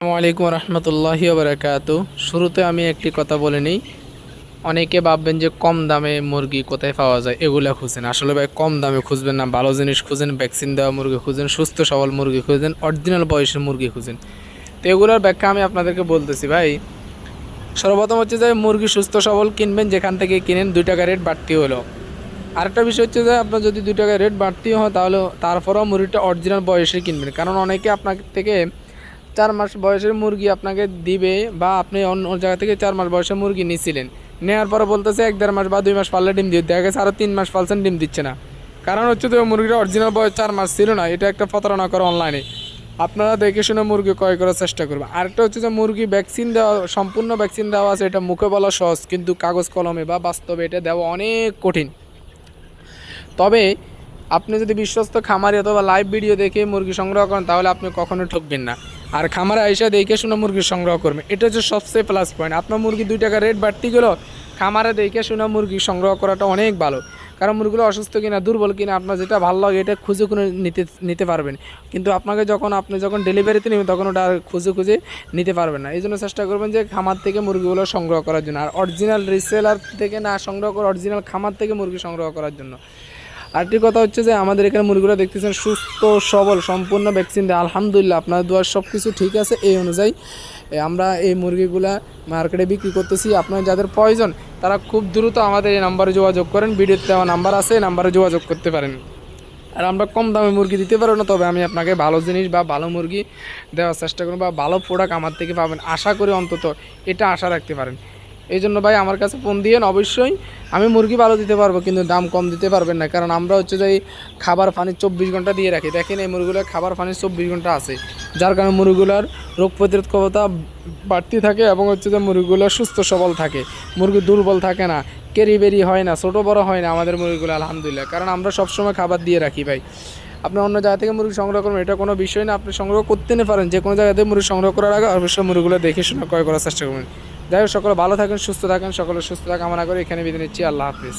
আসসালামু আলাইকুম রহমতুল্লাহি বারাকাতু শুরুতে আমি একটি কথা বলে নিই। অনেকে ভাববেন যে কম দামে মুরগি কোথায় পাওয়া যায়, এগুলা খুঁজেন। আসলে ভাই, কম দামে খুঁজবেন না। ভালো জিনিস খুঁজেন ভ্যাকসিন দেওয়া মুরগি খুঁজেন, সুস্থ সবল মুরগি খুঁজেন অরিজিনাল বয়সের মুরগি খুঁজেন। তো এগুলোর ব্যাখ্যা আমি আপনাদেরকে বলতেছি, ভাই। সর্বপ্রথম হচ্ছে যে মুরগি সুস্থ সবল কিনবেন, যেখান থেকে কিনেন, দুই টাকা রেট বাড়তি হলো। আরেকটা বিষয় হচ্ছে যে আপনার যদি দুই টাকা রেট বাড়তি হয়, তাহলে তারপরেও মুরগিটা অরিজিনাল বয়সে কিনবেন। কারণ অনেকে আপনার থেকে চার মাস বয়সের মুরগি আপনাকে দিবে বা আপনি অন্য জায়গা থেকে চার মাস বয়সের মুরগি নিয়েছিলেন নেওয়ার পরে বলতেছে এক দেড় মাস বা দুই মাস পারলে ডিম দিয়ে দেখা গেছে আরও তিন মাস পালছেন ডিম দিচ্ছে না। কারণ হচ্ছে তো মুরগিটা অরিজিনাল বয়স চার মাস ছিল না। এটা একটা প্রতারণা করে অনলাইনে আপনারা দেখে শুনে মুরগি ক্রয় করার চেষ্টা করবেন আরেকটা হচ্ছে যে মুরগি ভ্যাকসিন দেওয়া, সম্পূর্ণ ভ্যাকসিন দেওয়া আছে, এটা মুখে বলা সহজ, কিন্তু কাগজ কলমে বা বাস্তবে এটা দেওয়া অনেক কঠিন। তবে আপনি যদি বিশ্বস্ত খামারি অথবা লাইভ ভিডিও দেখে মুরগি সংগ্রহ করেন, তাহলে আপনি কখনো ঠকবেন না। আর খামারে আইসা দেখে শুনে মুরগি সংগ্রহ করবেন এটা হচ্ছে সবচেয়ে প্লাস পয়েন্ট আপনার মুরগি দুই টাকা রেট বাড়তি গেল খামারে দেখে শুনে মুরগি সংগ্রহ করাটা অনেক ভালো। কারণ মুরগিগুলো অসুস্থ কিনা, দুর্বল কিনা, আপনার যেটা ভালো লাগে এটা খুঁজে খুঁজে নিতে নিতে পারবেন। কিন্তু আপনাকে যখন, আপনি যখন ডেলিভারিতে নেবেন, তখন ওটা খুঁজে খুঁজে নিতে পারবেন না। এই জন্য চেষ্টা করবেন যে খামার থেকে মুরগিগুলো সংগ্রহ করার জন্য। আর অরিজিনাল রিসেলার থেকে না সংগ্রহ করে অরিজিনাল খামার থেকে মুরগি সংগ্রহ করার জন্য। আরেকটি কথা হচ্ছে যে আমাদের এখানে মুরগিগুলো দেখতেছেন সুস্থ, সবল, সম্পূর্ণ ভ্যাকসিন দেয়। আলহামদুলিল্লাহ, আপনার দুয়ার সব কিছু ঠিক আছে। এই অনুযায়ী আমরা এই মুরগিগুলা মার্কেটে বিক্রি করতেছি। আপনার যাদের প্রয়োজন, তারা খুব দ্রুত আমাদের এই নাম্বারে যোগাযোগ করেন। ভিডিওতে দেওয়া নাম্বার আছে, এই নাম্বারে যোগাযোগ করতে পারেন। আর আমরা কম দামে মুরগি দিতে পারব না, তবে আমি আপনাকে ভালো জিনিস বা ভালো মুরগি দেওয়ার চেষ্টা করব বা ভালো প্রোডাক্ট আমার থেকে পাবেন। আশা করি অন্তত এটা আশা রাখতে পারেন। এই জন্য ভাই আমার কাছে ফোন দিয়েন, অবশ্যই। আমি মুরগি ভালো দিতে পারব, কিন্তু দাম কম দিতে পারবেন না। কারণ আমরা হচ্ছে যে খাবার পানি চব্বিশ ঘণ্টা দিয়ে রাখি। দেখেন এই মুরগিগুলোর খাবার পানি চব্বিশ ঘণ্টা আছে। যার কারণে মুরগিগুলোর রোগ প্রতিরোধ ক্ষমতা বাড়তি থাকে এবং হচ্ছে যে মুরগিগুলো সুস্থ, সবল থাকে। মুরগি দুর্বল থাকে না, কেরি বেরি হয় না, ছোটো বড় হয় না আমাদের মুরগিগুলো, আলহামদুলিল্লাহ। কারণ আমরা সবসময় খাবার দিয়ে রাখি ভাই। আপনি অন্য জায়গা থেকে মুরগি সংগ্রহ করবেন, এটা কোনো বিষয় না। আপনি সংগ্রহ করতে না পারেন যে কোনো জায়গা থেকে মুরগি সংগ্রহ করার আগে অবশ্যই মুরগিগুলো দেখে শুনে ক্রয় করার চেষ্টা করবেন। যাই হোক, সকলে ভালো থাকেন, সুস্থ থাকেন, সকলে সুস্থ থাকা, কামনা করে এখানে বিদায় নিচ্ছি, আল্লাহ হাফিজ।